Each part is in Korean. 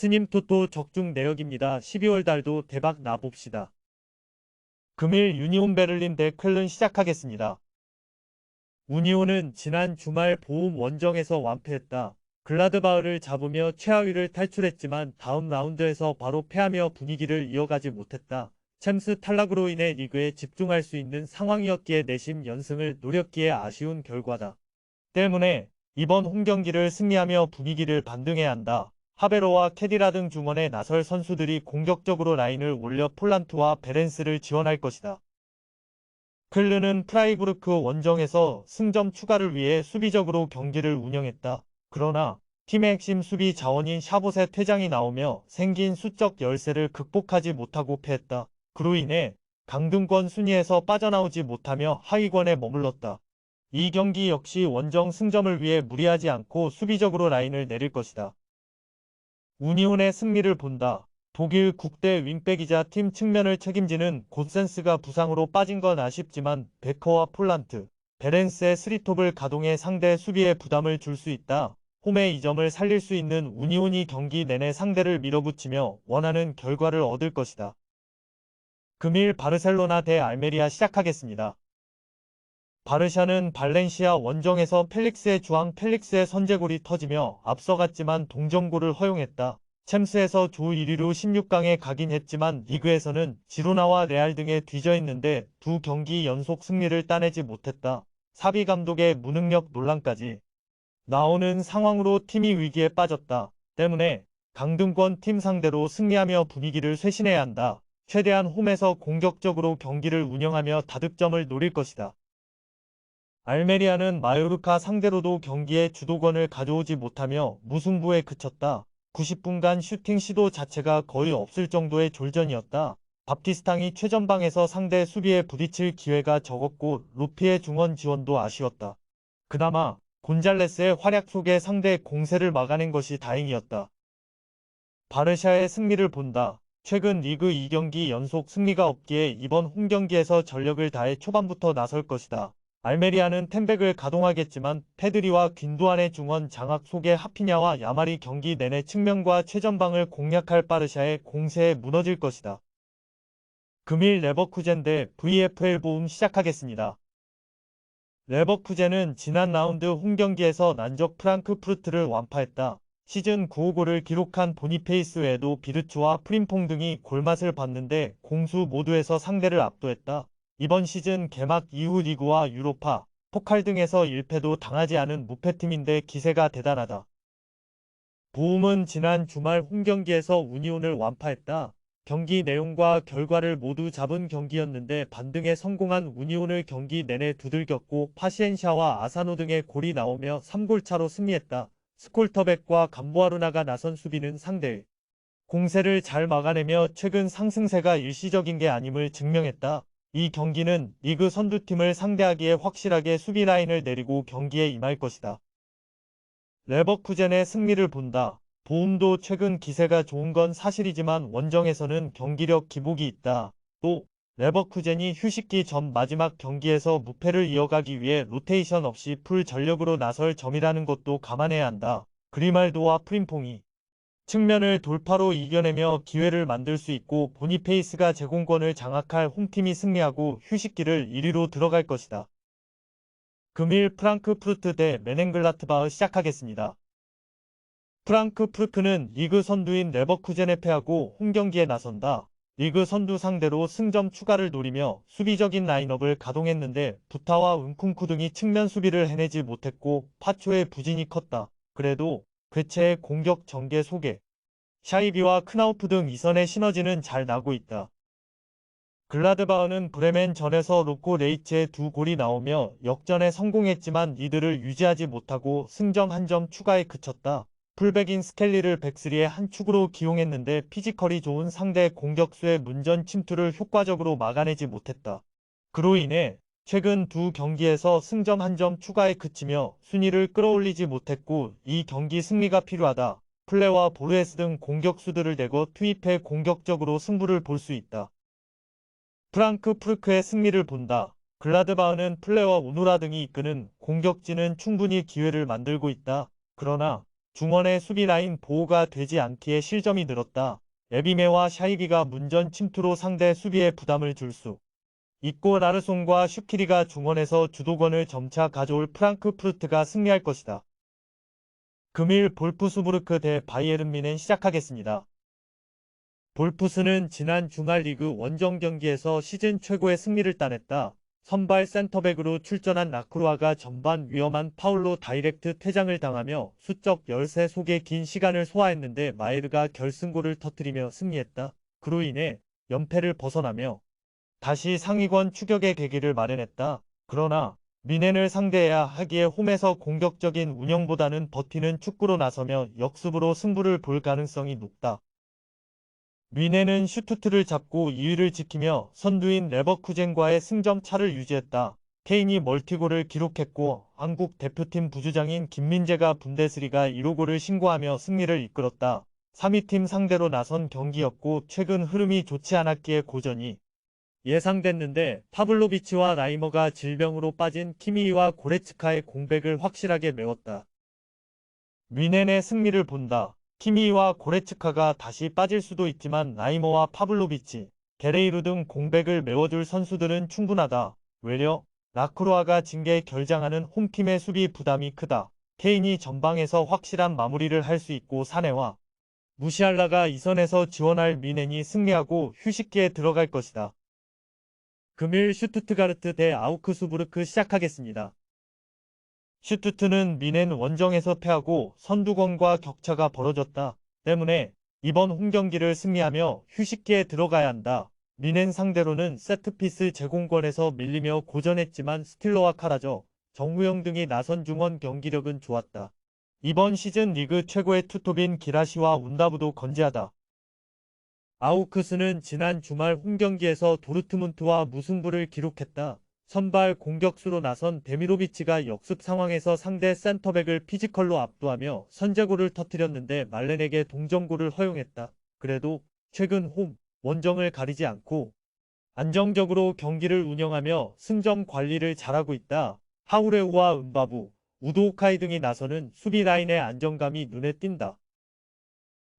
스님 토토 적중 내역입니다. 12월 달도 대박 나봅시다. 금일 유니온 베를린 대 쾰른 시작하겠습니다. 우니온은 지난 주말 보움 원정에서 완패했다. 글라드바흐를 잡으며 최하위를 탈출했지만 다음 라운드에서 바로 패하며 분위기를 이어가지 못했다. 챔스 탈락으로 인해 리그에 집중할 수 있는 상황이었기에 내심 연승을 노렸기에 아쉬운 결과다. 때문에 이번 홈 경기를 승리하며 분위기를 반등해야 한다. 하베로와 캐디라 등 중원에 나설 선수들이 공격적으로 라인을 올려 폴란트와 베렌스를 지원할 것이다. 클르는 프라이부르크 원정에서 승점 추가를 위해 수비적으로 경기를 운영했다. 그러나 팀의 핵심 수비 자원인 샤봇의 퇴장이 나오며 생긴 수적 열세를 극복하지 못하고 패했다. 그로 인해 강등권 순위에서 빠져나오지 못하며 하위권에 머물렀다. 이 경기 역시 원정 승점을 위해 무리하지 않고 수비적으로 라인을 내릴 것이다. 우니온의 승리를 본다. 독일 국대 윙백이자 팀 측면을 책임지는 고센스가 부상으로 빠진 건 아쉽지만 베커와 폴란트, 베렌스의 스리톱을 가동해 상대 수비에 부담을 줄 수 있다. 홈의 이 점을 살릴 수 있는 우니온이 경기 내내 상대를 밀어붙이며 원하는 결과를 얻을 것이다. 금일 바르셀로나 대 알메리아 시작하겠습니다. 바르샤는 발렌시아 원정에서 펠릭스의 주황 펠릭스의 선제골이 터지며 앞서갔지만 동점골을 허용했다. 챔스에서 조 1위로 16강에 가긴 했지만 리그에서는 지로나와 레알 등에 뒤져 있는데 두 경기 연속 승리를 따내지 못했다. 사비 감독의 무능력 논란까지 나오는 상황으로 팀이 위기에 빠졌다. 때문에 강등권 팀 상대로 승리하며 분위기를 쇄신해야 한다. 최대한 홈에서 공격적으로 경기를 운영하며 다득점을 노릴 것이다. 알메리아는 마요르카 상대로도 경기의 주도권을 가져오지 못하며 무승부에 그쳤다. 90분간 슈팅 시도 자체가 거의 없을 정도의 졸전이었다. 밥티스탕이 최전방에서 상대 수비에 부딪힐 기회가 적었고 루피의 중원 지원도 아쉬웠다. 그나마 곤잘레스의 활약 속에 상대 공세를 막아낸 것이 다행이었다. 바르샤의 승리를 본다. 최근 리그 2경기 연속 승리가 없기에 이번 홈경기에서 전력을 다해 초반부터 나설 것이다. 알메리아는 템백을 가동하겠지만 페드리와 균도안의 중원 장악 속에 하피냐와 야말이 경기 내내 측면과 최전방을 공략할 바르샤의 공세에 무너질 것이다. 금일 레버쿠젠 대 VFL 보움 시작하겠습니다. 레버쿠젠은 지난 라운드 홈경기에서 난적 프랑크푸르트를 완파했다. 시즌 9호골을 기록한 보니페이스 외에도 비르츠와 프림퐁 등이 골맛을 봤는데 공수 모두에서 상대를 압도했다. 이번 시즌 개막 이후 리그와 유로파, 포칼 등에서 1패도 당하지 않은 무패팀인데 기세가 대단하다. 보움은 지난 주말 홈경기에서 우니온을 완파했다. 경기 내용과 결과를 모두 잡은 경기였는데 반등에 성공한 우니온을 경기 내내 두들겼고 파시엔샤와 아사노 등의 골이 나오며 3골 차로 승리했다. 스콜터백과 감보아루나가 나선 수비는 상대의 공세를 잘 막아내며 최근 상승세가 일시적인 게 아님을 증명했다. 이 경기는 리그 선두팀을 상대하기에 확실하게 수비 라인을 내리고 경기에 임할 것이다. 레버쿠젠의 승리를 본다. 보움도 최근 기세가 좋은 건 사실이지만 원정에서는 경기력 기복이 있다. 또 레버쿠젠이 휴식기 전 마지막 경기에서 무패를 이어가기 위해 로테이션 없이 풀 전력으로 나설 점이라는 것도 감안해야 한다. 그리말도와 프림퐁이 측면을 돌파로 이겨내며 기회를 만들 수 있고 보니페이스가 제공권을 장악할 홈팀이 승리하고 휴식기를 1위로 들어갈 것이다. 금일 프랑크푸르트 대 메넨글라트바흐 시작하겠습니다. 프랑크푸르트는 리그 선두인 레버쿠젠에 패하고 홈경기에 나선다. 리그 선두 상대로 승점 추가를 노리며 수비적인 라인업을 가동했는데 부타와 은쿵쿠 등이 측면 수비를 해내지 못했고 파초의 부진이 컸다. 그래도 괴체의 공격 전개 속에 샤이비와 크나우프 등 이선의 시너지는 잘 나고 있다. 글라드바흐는 브레멘 전에서 로코 레이츠의 두 골이 나오며 역전에 성공했지만 이들을 유지하지 못하고 승점 한 점 추가에 그쳤다. 풀백인 스켈리를 백스리의 한 축으로 기용했는데 피지컬이 좋은 상대 공격수의 문전 침투를 효과적으로 막아내지 못했다. 그로 인해 최근 두 경기에서 승점 한 점 추가에 그치며 순위를 끌어올리지 못했고 이 경기 승리가 필요하다. 플레와 보르에스 등 공격수들을 대고 투입해 공격적으로 승부를 볼 수 있다. 프랑크 푸르크의 승리를 본다. 글라드바흐는 플레와 우누라 등이 이끄는 공격진은 충분히 기회를 만들고 있다. 그러나 중원의 수비 라인 보호가 되지 않기에 실점이 늘었다. 에비메와 샤이기가 문전 침투로 상대 수비에 부담을 줄 수 있고 라르송과 슈키리가 중원에서 주도권을 점차 가져올 프랑크푸르트가 승리할 것이다. 금일 볼프스부르크 대 바이에른 미넨 시작하겠습니다. 볼프스는 지난 주말 리그 원정 경기에서 시즌 최고의 승리를 따냈다. 선발 센터백으로 출전한 나크루아가 전반 위험한 파울로 다이렉트 퇴장을 당하며 수적 열세 속에 긴 시간을 소화했는데 마이르가 결승골을 터뜨리며 승리했다. 그로 인해 연패를 벗어나며 다시 상위권 추격의 계기를 마련했다. 그러나 미넨을 상대해야 하기에 홈에서 공격적인 운영보다는 버티는 축구로 나서며 역습으로 승부를 볼 가능성이 높다. 미네는 슈투트를 잡고 2위를 지키며 선두인 레버쿠젠과의 승점 차를 유지했다. 케인이 멀티골을 기록했고 한국 대표팀 부주장인 김민재가 분데스리가 1호 골을 신고하며 승리를 이끌었다. 3위팀 상대로 나선 경기였고 최근 흐름이 좋지 않았기에 고전이 예상됐는데 파블로비치와 라이머가 질병으로 빠진 키미이와 고레츠카의 공백을 확실하게 메웠다. 미넨의 승리를 본다. 키미와 고레츠카가 다시 빠질 수도 있지만 라이머와 파블로비치, 게레이루 등 공백을 메워줄 선수들은 충분하다. 외려 라크로아가 징계 결장하는 홈팀의 수비 부담이 크다. 케인이 전방에서 확실한 마무리를 할 수 있고 사내와 무시할라가 이선에서 지원할 미넨이 승리하고 휴식기에 들어갈 것이다. 금일 슈투트가르트 대 아우크스부르크 시작하겠습니다. 슈투트는 미넨 원정에서 패하고 선두권과 격차가 벌어졌다. 때문에 이번 홈 경기를 승리하며 휴식기에 들어가야 한다. 미넨 상대로는 세트피스 제공권에서 밀리며 고전했지만 스틸러와 카라저, 정우영 등이 나선 중원 경기력은 좋았다. 이번 시즌 리그 최고의 투톱인 기라시와 운다부도 건재하다. 아우크스는 지난 주말 홈경기에서 도르트문트와 무승부를 기록했다. 선발 공격수로 나선 데미로비치가 역습 상황에서 상대 센터백을 피지컬로 압도하며 선제골을 터뜨렸는데 말렌에게 동점골을 허용했다. 그래도 최근 홈, 원정을 가리지 않고 안정적으로 경기를 운영하며 승점 관리를 잘하고 있다. 하우레우와 은바부, 우도오카이 등이 나서는 수비 라인의 안정감이 눈에 띈다.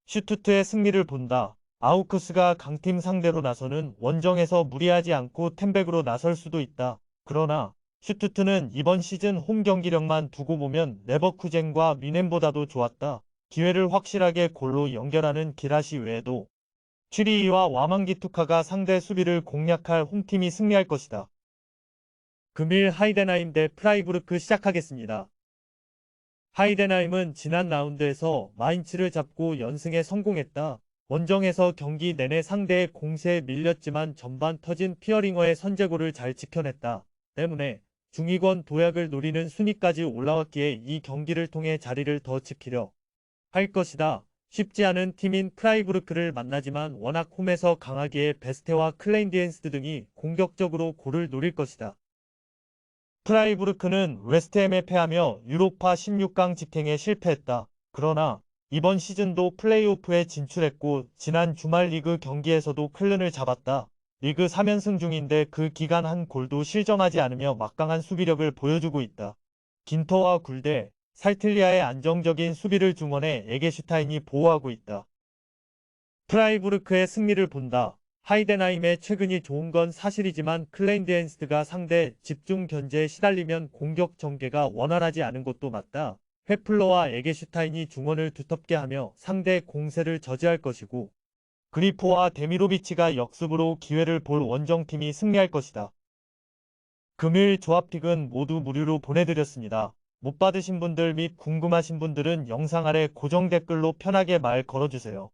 슈투트의 승리를 본다. 아우크스가 강팀 상대로 나서는 원정에서 무리하지 않고 템백으로 나설 수도 있다. 그러나 슈투트는 이번 시즌 홈 경기력만 두고 보면 레버쿠젠과 미넨보다도 좋았다. 기회를 확실하게 골로 연결하는 기라시 외에도 추리이와 와망기투카가 상대 수비를 공략할 홈팀이 승리할 것이다. 금일 하이데나임 대 프라이부르크 시작하겠습니다. 하이데나임은 지난 라운드에서 마인츠를 잡고 연승에 성공했다. 원정에서 경기 내내 상대의 공세에 밀렸지만 전반 터진 피어링어의 선제골을 잘 지켜냈다. 때문에 중위권 도약을 노리는 순위까지 올라왔기에 이 경기를 통해 자리를 더 지키려 할 것이다. 쉽지 않은 팀인 프라이부르크를 만나지만 워낙 홈에서 강하기에 베스테와 클레인디엔스드 등이 공격적으로 골을 노릴 것이다. 프라이부르크는 웨스트햄에 패하며 유로파 16강 직행에 실패했다. 그러나 이번 시즌도 플레이오프에 진출했고 지난 주말 리그 경기에서도 클른을 잡았다. 리그 3연승 중인데 그 기간 한 골도 실점하지 않으며 막강한 수비력을 보여주고 있다. 긴터와 굴대, 살틀리아의 안정적인 수비를 중원해 에게슈타인이 보호하고 있다. 프라이부르크의 승리를 본다. 하이덴하임의 최근이 좋은 건 사실이지만 클레인드엔스트가 상대 집중 견제에 시달리면 공격 전개가 원활하지 않은 것도 맞다. 페플러와 에게슈타인이 중원을 두텁게 하며 상대 공세를 저지할 것이고 그리포와 데미로비치가 역습으로 기회를 볼 원정팀이 승리할 것이다. 금일 조합픽은 모두 무료로 보내드렸습니다. 못 받으신 분들 및 궁금하신 분들은 영상 아래 고정 댓글로 편하게 말 걸어주세요.